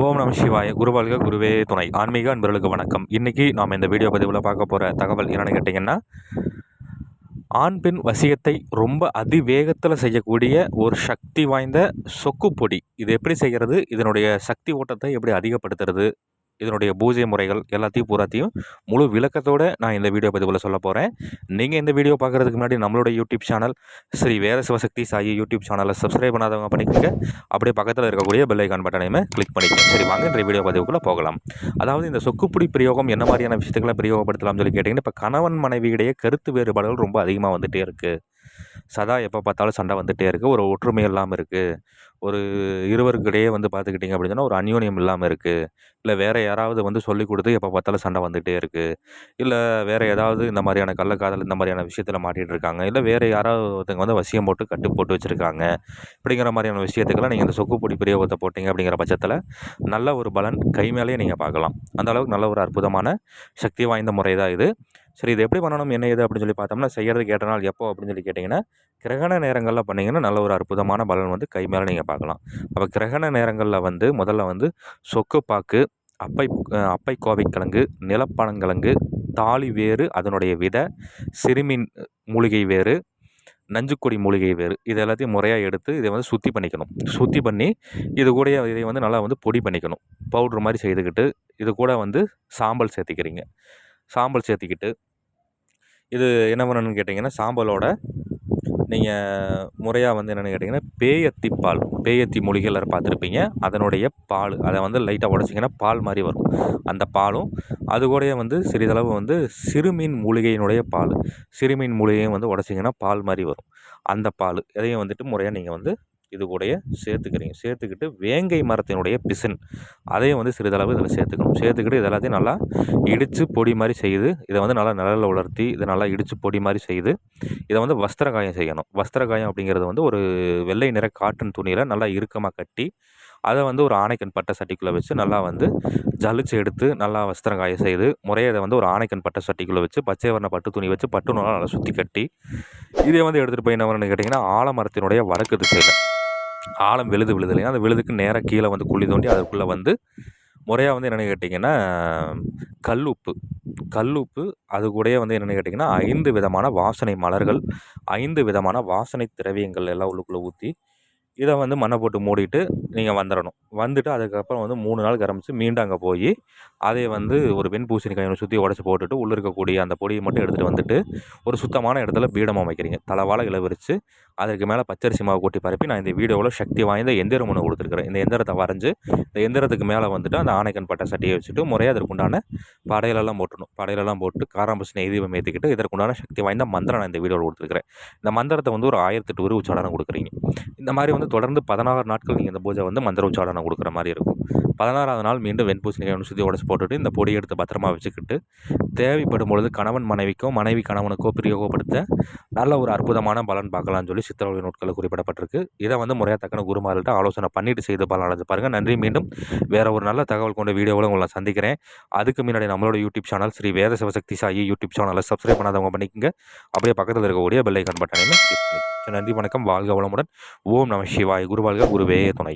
ஓம் நம சிவாய. குருவாழ்க குருவே துணை. ஆன்மீக அன்பர்களுக்கு வணக்கம். இன்றைக்கி நாம் இந்த வீடியோ பதிவில் பார்க்க போகிற தகவல் என்னென்னு கேட்டிங்கன்னா ஆண் பெண் வசியத்தை ரொம்ப அதிவேகத்தில் செய்யக்கூடிய ஒரு சக்தி வாய்ந்த சொக்கு பொடி. இது எப்படி செய்கிறது இதனுடைய சக்தி ஓட்டத்தை எப்படி அதிகப்படுத்துறது? இதனுடைய பூஜை முறைகள் எல்லாத்தையும் பூராத்தையும் முழு விளக்கத்தோடு நான் இந்த வீடியோ பதிவில் சொல்ல போகிறேன் நீங்கள் இந்த வீடியோ பார்க்குறதுக்கு முன்னாடி நம்மளோட YouTube channel Sri Veda Sivasakthi Sai YouTube சேனலை சப்ஸ்கிரைப் பண்ணாதவங்க பண்ணிக்கோங்க. அப்படியே பக்கத்தில் இருக்கக்கூடிய பெல் ஐக்கான் பட்டனையுமே கிளிக் பண்ணிக்கோங்க. சரி வாங்க இந்த வீடியோ பதிவுக்குள்ளே போகலாம். அதாவது இந்த சொக்குப்பிடி பிரயோகம் என்ன மாதிரியான விஷயத்துக்கெல்லாம் பிரயோகப்படுத்தலாம்னு சொல்லி கேட்டிங்கன்னா இப்போ கணவன் மனைவியிடையே கருத்து வேறுபாடுகள் ரொம்ப அதிகமாக வந்துகிட்டே இருக்குது சதா எப்போ பார்த்தாலும் சண்டை வந்துகிட்டே இருக்குது ஒரு ஒற்றுமை இல்லாமல் இருக்குது ஒரு இருவருக்கிடையே வந்து பார்த்துக்கிட்டிங்க அப்படின்னு சொன்னால் ஒரு அந்யோன்யம் இல்லாமல் இருக்குது இல்லை வேறு யாராவது வந்து சொல்லிக் கொடுத்து எப்போ பார்த்தாலும் சண்டை வந்துகிட்டே இருக்குது இல்லை வேறு ஏதாவது இந்த மாதிரியான கள்ளக்காதல் இந்த மாதிரியான விஷயத்தில் மாட்டிகிட்டு இருக்காங்க. இல்லை வேறு யாராவது ஒருத்தங்க வந்து வசியம் போட்டு கட்டு போட்டு வச்சுருக்காங்க. அப்படிங்கிற மாதிரியான விஷயத்துக்கெல்லாம் நீங்கள் இந்த சொக்குப்பொடி பிரயோகத்தை போட்டிங்க அப்படிங்கிற பட்சத்தில் நல்ல ஒரு பலன் கை மேலேயே நீங்கள் பார்க்கலாம். அந்த அளவுக்கு நல்ல ஒரு அற்புதமான சக்தி வாய்ந்த முறை தான் இது. சரி இது எப்படி பண்ணணும்? என்ன ஏது? அப்படின்னு சொல்லி பார்த்தோம்னா செய்கிறதுக்கு ஏற்ற நாள் எப்போ? அப்படின்னு சொல்லி கேட்டிங்கன்னா கிரகண நேரங்களில் பண்ணிங்கன்னா நல்ல ஒரு அற்புதமான பலன் வந்து கை மேலே நீங்கள் பார்க்கலாம். அப்போ கிரகண நேரங்களில் வந்து முதல்ல வந்து சொக்குப்பாக்கு அப்பை அப்பை கோவைக்கிழங்கு நிலப்பனங்கிழங்கு தாலி வேறு அதனுடைய வித சிறுமின் மூலிகை வேறு நஞ்சுக்கொடி மூலிகை வேறு இது எல்லாத்தையும் முறையாக எடுத்து இதை வந்து சுத்தி பண்ணிக்கணும். சுத்தி பண்ணி இது கூட இதை வந்து நல்லா வந்து பொடி பண்ணிக்கணும். பவுட்ரு மாதிரி செய்துக்கிட்டு இது கூட வந்து சாம்பல் சேர்த்திக்கிறீங்க. சாம்பல் சேர்த்திக்கிட்டு இது என்ன பண்ணணும்னு கேட்டிங்கன்னா சாம்பலோட நீங்கள் முறையாக வந்து என்னென்னு கேட்டிங்கன்னா பேயத்தி பால் பேயத்தி மூலிகை எல்லோரும் பார்த்துருப்பீங்க. அதனுடைய பால் அதை வந்து லைட்டாக உடச்சிங்கன்னா பால் மாதிரி வரும். அந்த பாலும் அது கூடயே வந்து சிறிதளவு வந்து சிறுமீன் மூலிகையினுடைய பால். சிறுமீன் மூலிகையும் வந்து உடச்சிங்கன்னா பால் மாதிரி வரும். அந்த பால் இதையும் வந்துட்டு முறையாக நீங்கள் வந்து இது கூடயே சேர்த்துக்கிறீங்க. சேர்த்துக்கிட்டு வேங்கை மரத்தினுடைய பிசின். அதையும் வந்து சிறிதளவு இதில் சேர்த்துக்கணும். சேர்த்துக்கிட்டு இது எல்லாத்தையும் நல்லா இடித்து பொடி மாதிரி செய்து இதை வந்து நல்லா நிழலில் உலர்த்தி இதை நல்லா இடித்து பொடி மாதிரி செய்து இதை வந்து வஸ்திர காயம் செய்யணும். வஸ்திர காயம் அப்படிங்கிறது வந்து ஒரு வெள்ளை நிற காட்டன் துணியில் நல்லா இறுக்கமாக கட்டி அதை வந்து ஒரு ஆணைக்கன் பட்டை சட்டிக்குள்ளே வச்சு நல்லா வந்து ஜலிச்சு எடுத்து நல்லா வஸ்திரம் காய செய்து முறையை இதை வந்து ஒரு ஆணைக்கன் பட்டை சட்டிக்குள்ளே வச்சு பச்சை வர்ண பட்டு துணி வச்சு பட்டு நூலாக நல்லா சுற்றி கட்டி இதை வந்து எடுத்துகிட்டு போய் என்ன கேட்டிங்கன்னா ஆலமரத்தினுடைய வடக்கு திசையில் ஆழம் விழுது விழுது இல்லையா அந்த விழுதுக்கு நேராக கீழே வந்து குழி தோண்டி அதுக்குள்ளே வந்து முறையாக வந்து என்னென்னு கேட்டிங்கன்னா கல் உப்பு. கல் உப்பு அது கூடயே வந்து என்னென்னு கேட்டிங்கன்னா ஐந்து விதமான வாசனை மலர்கள் ஐந்து விதமான வாசனை திரவியங்கள் எல்லாம் உள்ளுக்குள்ளே ஊற்றி இதை வந்து மண்ணை போட்டு மூடிட்டு நீங்கள் வந்துடணும் வந்துட்டு அதுக்கப்புறம் வந்து மூணு நாள் கரமிச்சு மீண்டும் அங்கே போய் அதை வந்து ஒரு வெண் பூசணிக்காயை சுற்றி உடச்சி போட்டுட்டு உள்ளே இருக்கக்கூடிய அந்த பொடியை மட்டும் எடுத்துகிட்டு வந்துட்டு ஒரு சுத்தமான இடத்துல பீடம் அமைக்கிறீங்க. தலைவாழை இளவரிச்சு அதற்கு மேலே பச்சரிசி மாவு கொட்டி பரப்பி நான் இந்த வீடியோவில் சக்தி வாய்ந்த எந்திரம் ஒன்று கொடுத்துருக்குறேன். இந்த எந்திரத்தை வரைஞ்சி இந்த எந்திரத்துக்கு மேலே வந்துட்டு அந்த ஆணைக்கன் பட்டை சட்டியை வச்சுட்டு முறையாக அதற்குண்டான படையிலெல்லாம் போட்டணும் படையிலெல்லாம் போட்டு காராம்பஸ் நெய்தீபம் ஏற்றிக்கிட்டு இதற்குண்டான சக்தி வாய்ந்த மந்திரம் நான் இந்த வீடியோவில் கொடுத்துருக்குறேன். இந்த மந்திரத்தை வந்து ஒரு ஆயிரத்தெட்டு உரு உச்சாடனம் கொடுக்குறீங்க. இந்த மாதிரி வந்து தொடர்ந்து பதினாறு நாட்கள் நீங்கள் இந்த பூஜை வந்து மந்திர உச்சாடனம் கொடுக்குற மாதிரி இருக்கும். பதினாறாவது நாள் மீண்டும் வெண்பூசணிக்காய் ஒன்று சுற்றி உடச்சி போட்டுட்டு இந்த பொடியை எடுத்து பத்திரமா வச்சுக்கிட்டு தேவைப்படும் பொழுது கணவன் மனைவிக்கோ மனைவி கணவனுக்கோ பிரயோகப்படுத்த நல்ல ஒரு அற்புதமான பலன் பார்க்கலாம்னு சொல்லி சித்திரவழி நோட்களில் குறிப்பிடப்பட்டிருக்கு. இதை வந்து முறையாக தக்கன குருமார்கள்ட்ட ஆலோசனை பண்ணிட்டு செய்து பலன் அடைஞ்சு பாருங்கள் நன்றி மீண்டும் வேறு ஒரு நல்ல தகவல் கொண்ட வீடியோவில் உங்களை சந்திக்கிறேன். அதுக்கு முன்னாடி நம்மளோட YouTube channel Sri Veda Sivasakthi Sai YouTube சேனலை சப்ஸ்கிரைப் பண்ணாதவங்க பண்ணிக்கோங்க. அப்படியே பக்கத்தில் இருக்கக்கூடிய பெல்லைக்கான் பட்டனையும் நன்றி வணக்கம். வாழ்க வளமுடன். ஓம் நம சிவாய். குருவாழ்க. குருவே துணை.